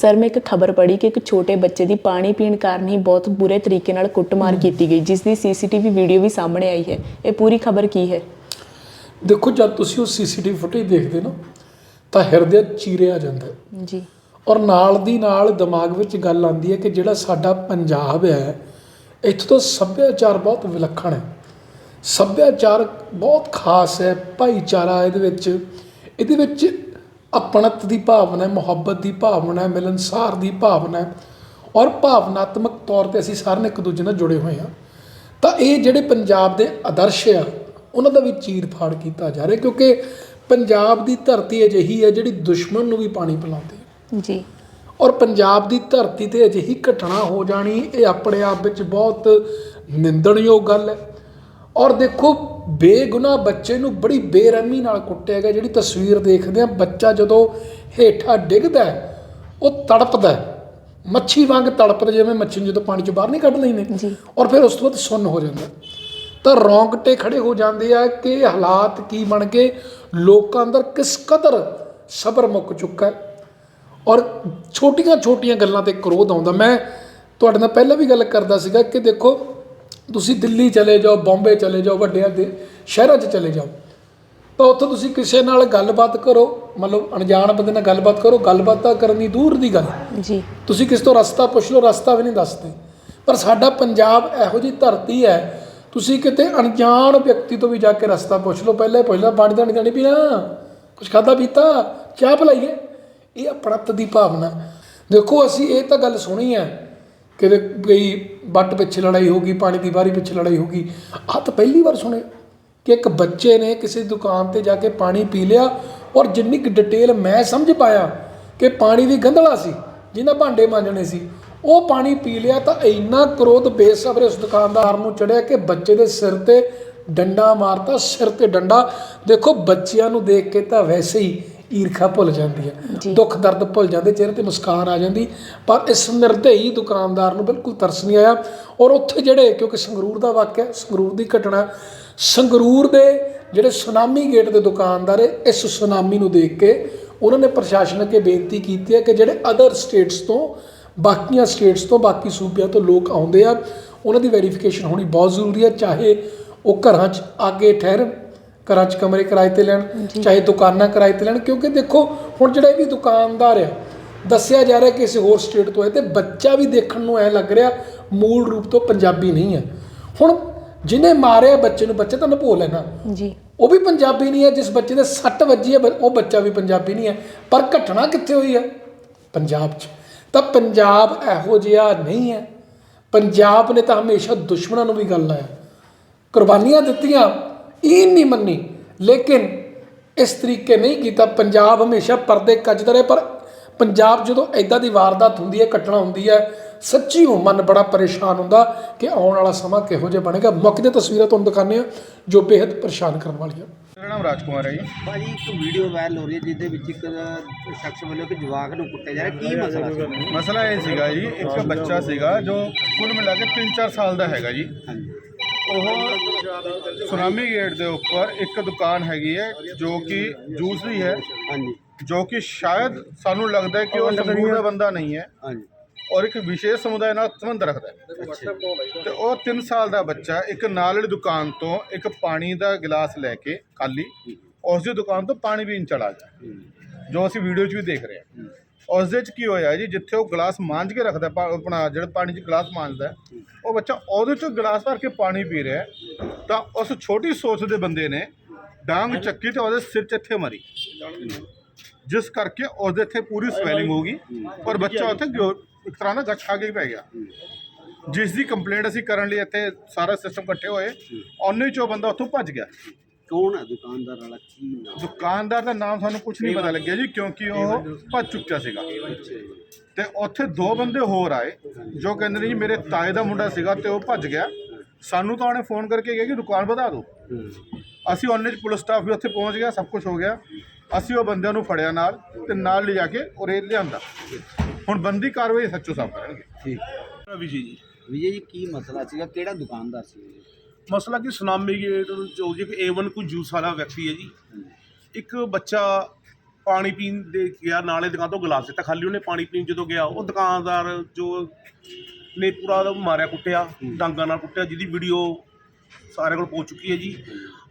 Sir ਮੈਂ ਇੱਕ ਖਬਰ ਪੜ੍ਹੀ ਕਿ ਇੱਕ ਛੋਟੇ ਬੱਚੇ ਦੀ ਪਾਣੀ ਪੀਣ ਕਾਰਨ ਹੀ ਬਹੁਤ ਬੁਰੇ ਤਰੀਕੇ ਨਾਲ ਕੁੱਟਮਾਰ ਕੀਤੀ ਗਈ ਜਿਸ ਦੀ ਸੀਸੀਟੀਵੀ ਵੀਡੀਓ ਵੀ ਸਾਹਮਣੇ ਆਈ ਹੈ। ਇਹ ਪੂਰੀ ਖਬਰ ਕੀ ਹੈ? ਦੇਖੋ ਜਦ ਤੁਸੀਂ ਉਹ ਸੀਸੀਟੀਵੀ ਫੁਟੇਜ ਦੇਖਦੇ ਨਾ ਤਾਂ ਹਿਰਦੇ ਚੀਰਿਆ ਜਾਂਦਾ। ਜੀ। ਔਰ ਨਾਲ ਦੀ ਨਾਲ ਦਿਮਾਗ ਵਿੱਚ ਗੱਲ ਆਉਂਦੀ ਹੈ ਕਿ ਜਿਹੜਾ ਸਾਡਾ ਪੰਜਾਬ ਹੈ ਇੱਥੋਂ ਦਾ ਸੱਭਿਆਚਾਰ ਬਹੁਤ ਵਿਲੱਖਣ ਹੈ। ਸੱਭਿਆਚਾਰ ਬਹੁਤ ਖਾਸ ਹੈ ਭਾਈਚਾਰਾ ਇਹਦੇ ਵਿੱਚ ਇਹਦੇ ਵਿੱਚ ਆਪਣਤ ਦੀ ਭਾਵਨਾ ਹੈ ਮੁਹੱਬਤ ਦੀ ਭਾਵਨਾ ਹੈ ਮਿਲਨਸਾਰ ਦੀ ਭਾਵਨਾ ਹੈ ਔਰ ਭਾਵਨਾਤਮਕ ਤੌਰ ਤੇ ਅਸੀਂ ਸਾਰੇ ਇੱਕ ਦੂਜੇ ਨਾਲ ਜੁੜੇ ਹੋਏ ਹਾਂ। ਤਾਂ ਇਹ ਜਿਹੜੇ ਪੰਜਾਬ ਦੇ ਆਦਰਸ਼ ਆ ਉਹਨਾਂ ਦਾ ਵੀ ਚੀਰ ਫਾੜ ਕੀਤਾ ਜਾ ਰਿਹਾ ਕਿਉਂਕਿ ਪੰਜਾਬ ਦੀ ਧਰਤੀ ਅਜਿਹੀ ਹੈ ਜਿਹੜੀ ਦੁਸ਼ਮਣ ਨੂੰ ਵੀ ਪਾਣੀ ਪਿਲਾਉਂਦੀ ਹੈ। ਜੀ। ਔਰ ਪੰਜਾਬ ਦੀ ਧਰਤੀ ਤੇ ਅਜਿਹੀ ਘਟਨਾ ਹੋ ਜਾਣੀ ਇਹ ਆਪਣੇ ਆਪ ਵਿੱਚ ਬਹੁਤ ਨਿੰਦਣਯੋਗ ਗੱਲ ਹੈ। ਔਰ ਦੇਖੋ ਬੇਗੁਨਾਹ ਬੱਚੇ ਨੂੰ ਬੜੀ ਬੇਰਹਿਮੀ ਨਾਲ ਕੁੱਟਿਆ ਗਿਆ। ਜਿਹੜੀ ਤਸਵੀਰ ਦੇਖਦੇ ਆ ਬੱਚਾ ਜਦੋਂ ਹੇਠਾਂ ਡਿੱਗਦਾ ਉਹ ਤੜਪਦਾ। ਮੱਛੀ ਵਾਂਗ ਤੜਪਦਾ ਜਿਵੇਂ ਮੱਛੀ ਨੂੰ ਜਦੋਂ ਪਾਣੀ ਚੋਂ ਬਾਹਰ ਨਹੀਂ ਕੱਢ ਲੈਂਦੇ। ਔਰ ਫਿਰ ਉਸ ਤੋਂ ਬਾਅਦ ਸੁੰਨ ਹੋ ਜਾਂਦਾ। ਤਾਂ ਰੌਂਗਟੇ ਖੜੇ ਹੋ ਜਾਂਦੇ ਆ ਕਿ ਹਾਲਾਤ ਕੀ ਬਣ ਕੇ ਲੋਕਾਂ ਅੰਦਰ ਕਿਸ ਕਦਰ ਸਬਰ ਮੁੱਕ ਚੁੱਕਾ ਹੈ। ਔਰ ਛੋਟੀਆਂ ਛੋਟੀਆਂ ਗੱਲਾਂ ਤੇ ਕ੍ਰੋਧ ਆਉਂਦਾ। ਮੈਂ ਤੁਹਾਡੇ ਨਾਲ ਪਹਿਲਾਂ ਵੀ ਗੱਲ ਕਰਦਾ ਸੀਗਾ ਕਿ ਦੇਖੋ ਤੁਸੀਂ ਦਿੱਲੀ ਚਲੇ ਜਾਓ ਬੰਬੇ ਚਲੇ ਜਾਓ ਵੱਡਿਆਂ ਦੇ ਸ਼ਹਿਰਾਂ 'ਚ ਚਲੇ ਜਾਓ। ਤਾਂ ਉੱਥੇ ਤੁਸੀਂ ਕਿਸੇ ਨਾਲ ਗੱਲਬਾਤ ਕਰੋ ਮਤਲਬ ਅਣਜਾਣ ਬੰਦੇ ਨਾਲ ਗੱਲਬਾਤ ਕਰੋ ਗੱਲਬਾਤ ਤਾਂ ਕਰਨ ਦੀ ਦੂਰ ਦੀ ਗੱਲ। ਜੀ। ਤੁਸੀਂ ਕਿਸ ਤੋਂ ਰਸਤਾ ਪੁੱਛ ਲਓ ਰਸਤਾ ਵੀ ਨਹੀਂ ਦੱਸਦੇ। ਪਰ ਸਾਡਾ ਪੰਜਾਬ ਇਹੋ ਜਿਹੀ ਧਰਤੀ ਹੈ ਤੁਸੀਂ ਕਿਤੇ ਅਣਜਾਣ ਵਿਅਕਤੀ ਤੋਂ ਵੀ ਜਾ ਕੇ ਰਸਤਾ ਪੁੱਛ ਲਓ ਪਹਿਲੇ ਪਹਿਲਾਂ ਪਾਣੀ ਦਾ ਨਹੀਂ ਪੀਣਾ ਕੁਝ ਖਾਦਾ ਪੀਤਾ ਚਾਹ ਪਲਾਈਏ। ਇਹ ਆਪਣਤ ਦੀ ਭਾਵਨਾ। ਦੇਖੋ ਅਸੀਂ ਇਹ ਤਾਂ ਗੱਲ ਸੁਣੀ ਹੈ ਕਿ ਗਈ ਬੱਟ ਪਿੱਛੇ ਲੜਾਈ ਹੋ ਗਈ, ਪਾਣੀ ਦੀ ਵਾਰੀ ਪਿੱਛੇ ਲੜਾਈ ਹੋ ਗਈ। ਆਹ ਤਾਂ ਪਹਿਲੀ ਵਾਰ ਸੁਣੇ ਕਿ ਇੱਕ ਬੱਚੇ ਨੇ ਕਿਸੇ ਦੁਕਾਨ ਤੇ ਜਾ ਕੇ ਪਾਣੀ ਪੀ ਲਿਆ ਔਰ ਜਿੰਨੀ ਕੁ ਡਿਟੇਲ ਮੈਂ ਸਮਝ ਪਾਇਆ ਕਿ ਪਾਣੀ ਦੀ ਗੰਧਲਾ ਸੀ, ਜਿਹਨਾਂ ਭਾਂਡੇ ਮਾਂਜਣੇ ਸੀ, ਉਹ ਪਾਣੀ ਪੀ ਲਿਆ ਤਾਂ ਇੰਨਾ ਕ੍ਰੋਧ ਬੇਸਬਰੇ ਉਸ ਦੁਕਾਨਦਾਰ ਨੂੰ ਚੜਿਆ ਕਿ ਬੱਚੇ ਦੇ ਸਿਰ ਤੇ ਡੰਡਾ ਮਾਰਤਾ, ਸਿਰ ਤੇ ਡੰਡਾ। ਦੇਖੋ ਬੱਚਿਆਂ ਨੂੰ ਦੇਖ ਕੇ ਤਾਂ ਵੈਸੇ ਹੀ ਈਰਖਾ ਭੁੱਲ ਜਾਂਦੀ ਹੈ। ਦੁੱਖ ਦਰਦ ਭੁੱਲ ਜਾਂਦੇ ਚਿਹਰੇ ਤੇ ਮੁਸਕਾਨ ਆ ਜਾਂਦੀ। ਪਰ ਇਸ ਨਿਰਦਈ ਦੁਕਾਨਦਾਰ ਨੂੰ ਬਿਲਕੁਲ ਤਰਸ ਨਹੀਂ ਆਇਆ। ਔਰ ਉੱਥੇ ਜਿਹੜੇ ਕਿਉਂਕਿ ਸੰਗਰੂਰ ਦਾ ਵਾਕਿਆ ਸੰਗਰੂਰ ਦੀ ਘਟਨਾ ਸੰਗਰੂਰ ਦੇ ਜਿਹੜੇ ਸੁਨਾਮੀ ਗੇਟ ਦੇ ਦੁਕਾਨਦਾਰ ਇਸ ਸੁਨਾਮੀ ਨੂੰ ਦੇਖ ਕੇ ਉਹਨਾਂ ਨੇ ਪ੍ਰਸ਼ਾਸਨ ਅੱਗੇ ਬੇਨਤੀ ਕੀਤੀ ਹੈ ਕਿ ਜਿਹੜੇ ਅਦਰ ਸਟੇਟਸ ਤੋਂ ਬਾਕੀਆਂ ਸਟੇਟਸ ਤੋਂ ਬਾਕੀ ਸੂਬਿਆਂ ਤੋਂ ਲੋਕ ਆਉਂਦੇ ਆ ਉਹਨਾਂ ਦੀ ਵੈਰੀਫਿਕੇਸ਼ਨ ਹੋਣੀ ਬਹੁਤ ਜ਼ਰੂਰੀ ਹੈ ਚਾਹੇ ਉਹ ਘਰਾਂ 'ਚ ਆਗੇ ਠਹਿਰਨ ਘਰਾਂ 'ਚ ਕਮਰੇ ਕਿਰਾਏ ਤੇ ਲੈਣ ਚਾਹੇ ਦੁਕਾਨਾਂ ਕਿਰਾਏ ਤੇ ਲੈਣ ਕਿਉਂਕਿ ਦੇਖੋ ਹੁਣ ਜਿਹੜਾ ਇਹ ਵੀ ਦੁਕਾਨਦਾਰ ਆ ਦੱਸਿਆ ਜਾ ਰਿਹਾ ਕਿਸੇ ਹੋਰ ਸਟੇਟ ਤੋਂ ਹੈ ਤੇ ਬੱਚਾ ਵੀ ਦੇਖਣ ਨੂੰ ਐ ਲੱਗ ਰਿਹਾ ਮੂਲ ਰੂਪ ਤੋਂ ਪੰਜਾਬੀ ਨਹੀਂ ਹੈ। ਹੁਣ ਜਿਹਨੇ ਮਾਰਿਆ ਬੱਚੇ ਨੂੰ ਬੱਚੇ ਤਾਂ ਨਭੋ ਲੈਣਾ। ਜੀ। ਉਹ ਵੀ ਪੰਜਾਬੀ ਨਹੀਂ ਹੈ ਜਿਸ ਬੱਚੇ ਦੇ ਸੱਟ ਵੱਜੀ ਹੈ ਉਹ ਬੱਚਾ ਵੀ ਪੰਜਾਬੀ ਨਹੀਂ ਹੈ। ਪਰ ਘਟਨਾ ਕਿੱਥੇ ਹੋਈ ਹੈ? ਪੰਜਾਬ 'ਚ। ਤਾਂ ਪੰਜਾਬ ਇਹੋ ਜਿਹਾ ਨਹੀਂ ਹੈ। ਪੰਜਾਬ ਨੇ ਤਾਂ ਹਮੇਸ਼ਾ ਦੁਸ਼ਮਣਾਂ ਨੂੰ ਵੀ ਗੱਲ ਲਾਇਆ। ਕੁਰਬਾਨੀਆਂ ਦਿੱਤੀਆਂ ਇਹ ਨਹੀਂ ਮੰਨੀ। ਲੇਕਿਨ ਇਸ ਤਰੀਕੇ ਨਹੀਂ ਕੀਤਾ। ਪੰਜਾਬ ਹਮੇਸ਼ਾ ਪਰਦੇ ਕੱਜਦਾ ਰਿਹਾ ਪਰ ਪੰਜਾਬ ਜਦੋਂ ਐਦਾਂ ਦੀ ਵਾਰਦਾਤ ਹੁੰਦੀ ਹੈ ਘਟਨਾ ਹੁੰਦੀ ਹੈ ਸੱਚੀ ਉਹ ਮਨ ਬੜਾ ਪਰੇਸ਼ਾਨ ਹੁੰਦਾ ਕਿ ਆਉਣ ਵਾਲਾ ਸਮਾਂ ਕਿਹੋ ਜਿਹਾ ਬਣੇਗਾ। ਮੁੱਖ ਦੀਆਂ ਤਸਵੀਰਾਂ ਤੁਹਾਨੂੰ ਦਿਖਾਉਂਦੇ ਆ ਜੋ ਬੇहद ਪਰੇਸ਼ਾਨ ਕਰਨ ਵਾਲੀਆਂ। ਮੇਰਾ ਨਾਮ ਰਾਜਕੁਮਾਰ ਹੈ ਜੀ। ਭਾਜੀ ਇੱਕ ਵੀਡੀਓ ਵਾਇਰਲ ਹੋ ਰਹੀ ਹੈ ਜਿਹਦੇ ਵਿੱਚ ਇੱਕ ਸ਼ਖਸ ਵੱਲੋਂ ਇੱਕ ਜਵਾਕ ਨੂੰ ਕੁੱਟਿਆ ਜਾ ਰਿਹਾ। ਕੀ ਮਸਲਾ ਸੀ? ਮਸਲਾ ਇਹ ਸੀਗਾ ਜੀ ਇੱਕ ਬੱਚਾ ਸੀਗਾ ਜੋ ਕੁੱਲ ਮਿਲਾ ਕੇ 3-4 ਸਾਲ ਦਾ ਹੈਗਾ ਜੀ। ਹਾਂਜੀ। ਉਹ ਸੁਨਾਮੀ ਗੇਟ ਦੇ ਉੱਪਰ ਇੱਕ ਦੁਕਾਨ ਹੈਗੀ ਹੈ ਜੋ ਕਿ ਜੂਸ ਦੀ ਹੈ। ਹਾਂਜੀ। ਜੋ ਕਿ ਸ਼ਾਇਦ ਸਾਨੂੰ ਲੱਗਦਾ ਹੈ ਕਿ ਉਹ ਸੰਗਰੂਰ ਦਾ ਬੰਦਾ ਨਹੀਂ ਹੈ। ਹਾਂਜੀ। ਔਰ ਇੱਕ ਵਿਸ਼ੇਸ਼ ਸਮੁਦਾਇ ਨਾਲ ਸੰਬੰਧ ਰੱਖਦਾ ਹੈ। ਤੇ। ਉਹ 3 ਸਾਲ ਦਾ ਬੱਚਾ ਇੱਕ ਨਾਲ ਵਾਲੀ ਦੁਕਾਨ ਤੋਂ ਇੱਕ ਪਾਣੀ ਦਾ ਗਲਾਸ ਲੈ ਕੇ ਖਾਲੀ ਉਸ ਦੀ ਦੁਕਾਨ ਤੋਂ ਪਾਣੀ ਪੀਣ ਚਲਾ ਗਿਆ। ਜੋ ਅਸੀਂ ਵੀਡੀਓ 'ਚ ਵੀ ਦੇਖ ਰਹੇ ਹਾਂ। ਉਸ ਦੇ 'ਚ ਕੀ ਹੋਇਆ ਜੀ? ਜਿੱਥੇ ਉਹ ਗਲਾਸ ਮਾਂਜ ਕੇ ਰੱਖਦਾ ਆਪਣਾ ਜਿਹੜਾ ਪਾਣੀ 'ਚ ਗਲਾਸ ਮਾਂਜਦਾ ਹੈ, ਉਹ ਬੱਚਾ ਉਹਦੇ 'ਚੋਂ ਗਲਾਸ ਭਰ ਕੇ ਪਾਣੀ ਪੀ ਰਿਹਾ ਹੈ। ਤਾਂ ਉਸ ਛੋਟੀ ਸੋਚ ਦੇ ਬੰਦੇ ਨੇ ਡਾਂਗ ਚੱਕੀ ਤੇ ਉਹਦੇ ਸਿਰ 'ਚ ਇੱਥੇ ਮਰੀ। ਜਿਸ ਕਰਕੇ ਉਹਦੇ ਇੱਥੇ ਪੂਰੀ ਸਵੈਲਿੰਗ ਹੋ ਗਈ ਔਰ ਬੱਚਾ ਉੱਥੇ ਗਿਓ- ਇੱਕ ਤਰ੍ਹਾਂ ਨਾਲ ਗੱਛ ਖਾ ਕੇ ਹੀ ਪੈ ਗਿਆ। ਜਿਸ ਦੀ ਕੰਪਲੇਂਟ ਅਸੀਂ ਕਰਨ ਲਈ ਇੱਥੇ ਸਾਰਾ ਸਿਸਟਮ ਇਕੱਠੇ ਹੋਏ ਉਹਨੇ ਚੋਂ ਬੰਦਾ ਉੱਥੋਂ ਭੱਜ ਗਿਆ। ਕੌਣ ਹੈ ਦੁਕਾਨਦਾਰ ਵਾਲਾ? ਕੀ ਨਾਮ ਦੁਕਾਨਦਾਰ ਦਾ ਨਾਮ ਸਾਨੂੰ ਕੁਝ ਨਹੀਂ ਪਤਾ ਲੱਗਿਆ ਜੀ ਕਿਉਂਕਿ ਉਹ ਭੱਜ ਚੁੱਕਿਆ ਸੀਗਾ। ਤੇ ਉੱਥੇ ਦੋ ਬੰਦੇ ਹੋਰ ਆਏ ਜੋ ਕਹਿੰਦੇ ਨੇ ਜੀ ਮੇਰੇ ਤਾਏ ਦਾ ਮੁੰਡਾ ਸੀਗਾ ਤੇ ਉਹ ਭੱਜ ਗਿਆ। ਸਾਨੂੰ ਤਾਂ ਉਹਨੇ ਫੋਨ ਕਰਕੇ ਕਿਹਾ ਕਿ ਦੁਕਾਨ ਵਧਾ ਦਿਓ। ਅਸੀਂ ਉਹਨੇ ਚ ਪੁਲਿਸ ਸਟਾਫ ਵੀ ਉੱਥੇ ਪਹੁੰਚ ਗਿਆ ਸਭ ਕੁਝ ਹੋ ਗਿਆ। ਅਸੀਂ ਉਹ ਬੰਦਿਆਂ ਨੂੰ ਫੜਿਆ ਨਾਲ ਤੇ ਨਾਲ ਲਿਜਾ ਕੇ ਉਰੇ ਲਿਆਂਦਾ। ਹੁਣ ਬੰਦੀ ਕਾਰਵਾਈ ਸੱਚੋ ਸਾਹਿਬ ਕਰਨਗੇ ਠੀਕ। ਵਿਜੇ ਜੀ। ਵਿਜੇ ਜੀ ਕੀ ਮਸਲਾ ਸੀਗਾ? ਕਿਹੜਾ ਦੁਕਾਨਦਾਰ ਸੀ? ਮਸਲਾ ਕਿ ਸੁਨਾਮੀ ਗੇਟ ਜੋ ਜੀ ਇੱਕ A1 ਕੋਈ ਜੂਸ ਵਾਲਾ ਵਿਅਕਤੀ ਹੈ ਜੀ, ਇੱਕ ਬੱਚਾ ਪਾਣੀ ਪੀਣ ਦੇ ਗਿਆ, ਨਾਲੇ ਦੁਕਾਨ ਤੋਂ ਗਲਾਸ ਦਿੱਤਾ, ਖਾਲੀ ਉਹਨੇ ਪਾਣੀ ਪੀਣ ਜਦੋਂ ਗਿਆ, ਉਹ ਦੁਕਾਨਦਾਰ ਜੋ ਨੇ ਪੂਰਾ ਉਹਦਾ ਮਾਰਿਆ ਕੁੱਟਿਆ, ਡਾਂਗਾਂ ਨਾਲ ਕੁੱਟਿਆ, ਜਿਹਦੀ ਵੀਡੀਓ ਸਾਰੇ ਕੋਲ ਪਹੁੰਚ ਚੁੱਕੀ ਹੈ ਜੀ।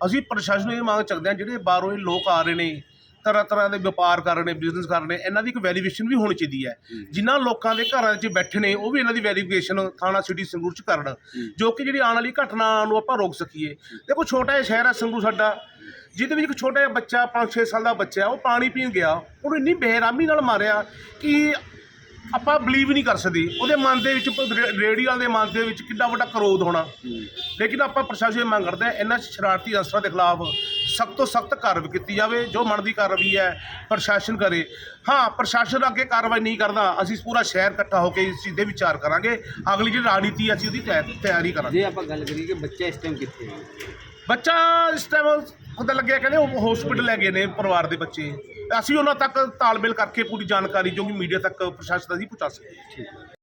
ਅਸੀਂ ਪ੍ਰਸ਼ਾਸਨ ਨੂੰ ਇਹ ਮੰਗ ਚੱਕਦੇ ਹਾਂ, ਜਿਹੜੇ ਬਾਹਰੋਂ ਇਹ ਲੋਕ ਆ ਰਹੇ ਨੇ ਤਰ੍ਹਾਂ ਤਰ੍ਹਾਂ ਦੇ ਵਪਾਰ ਕਰ ਰਹੇ ਨੇ ਬਿਜ਼ਨਸ ਕਰ ਰਹੇ ਨੇ ਇਹਨਾਂ ਦੀ ਇੱਕ ਵੈਰੀਫਿਕੇਸ਼ਨ ਵੀ ਹੋਣੀ ਚਾਹੀਦੀ ਹੈ। ਜਿਨ੍ਹਾਂ ਲੋਕਾਂ ਦੇ ਘਰਾਂ 'ਚ ਬੈਠੇ ਨੇ ਉਹ ਵੀ ਇਹਨਾਂ ਦੀ ਵੈਰੀਫਿਕੇਸ਼ਨ ਥਾਣਾ ਸਿਟੀ ਸੰਗਰੂਰ 'ਚ ਕਰਨ। ਜੋ ਕਿ ਜਿਹੜੀ ਆਉਣ ਵਾਲੀ ਘਟਨਾ ਨੂੰ ਆਪਾਂ ਰੋਕ ਸਕੀਏ। ਦੇਖੋ ਛੋਟਾ ਜਿਹਾ ਸ਼ਹਿਰ ਹੈ ਸੰਗਰੂਰ ਸਾਡਾ। ਜਿਹਦੇ ਵਿੱਚ ਇੱਕ ਛੋਟਾ ਜਿਹਾ ਬੱਚਾ 5-6 ਸਾਲ ਦਾ ਬੱਚਾ ਉਹ ਪਾਣੀ ਪੀਣ ਗਿਆ। ਉਹਨੂੰ ਇੰਨੀ ਬੇਰਹਿਮੀ ਨਾਲ ਮਾਰਿਆ ਕਿ ਆਪਾਂ ਬਲੀਵ ਨਹੀਂ ਕਰ ਸਕਦੇ। ਉਹਦੇ ਮਨ ਦੇ ਵਿੱਚ ਰੇ- ਰੇਹੜੀ ਵਾਲੇ ਦੇ ਮਨ ਦੇ ਵਿੱਚ ਕਿੰਨਾ ਵੱਡਾ ਕਰੋਧ ਹੋਣਾ। ਲੇਕਿਨ ਆਪਾਂ ਪ੍ਰਸ਼ਾਸਨ ਮੰਗ ਕਰਦੇ ਹਾਂ ਇਹਨਾਂ ਸ਼ਰਾਰਤੀ ਅਨਸਰਾਂ ਦੇ ਖਿਲਾਫ ਸਖਤ ਤੋਂ ਸਖਤ ਕਾਰਵਾਈ ਕੀਤੀ ਜਾਵੇ ਜੋ ਬਣਦੀ ਕਾਰਵਾਈ ਹੈ ਪ੍ਰਸ਼ਾਸਨ ਕਰੇ। ਹਾਂ ਪ੍ਰਸ਼ਾਸਨ ਅੱਗੇ ਕਾਰਵਾਈ ਨਹੀਂ ਕਰਦਾ ਅਸੀਂ ਪੂਰਾ ਸ਼ਹਿਰ ਇਕੱਠਾ ਹੋ ਕੇ ਇਸ ਚੀਜ਼ ਦੇ ਵਿਚਾਰ ਕਰਾਂਗੇ। ਅਗਲੀ ਜਿਹੜੀ ਰਣਨੀਤੀ ਹੈ ਅਸੀਂ ਉਹਦੀ ਤਿਆਰ- ਤਿਆਰੀ ਕਰਾਂਗੇ। ਜੇ ਆਪਾਂ ਗੱਲ ਕਰੀਏ ਕਿ ਬੱਚਾ ਇਸ ਟਾਈਮ ਕਿੱਥੇ ਹੈ? ਬੱਚਾ ਇਸ ਟਾਈਮ ਪਤਾ ਲੱਗਿਆ ਕਹਿੰਦੇ ਉਹ ਹਸਪੀਟਲ ਲੈ ਗਏ ਨੇ ਪਰਿਵਾਰ ਦੇ ਬੱਚੇ। ਅਸੀਂ ਉਹਨਾਂ ਤੱਕ ਤਾਲਮੇਲ ਕਰਕੇ ਪੂਰੀ ਜਾਣਕਾਰੀ ਜੋ ਕਿ ਮੀਡੀਆ ਤੱਕ ਪ੍ਰਸ਼ਾਸਨ ਅਸੀਂ ਪਹੁੰਚਾ ਸਕਦੇ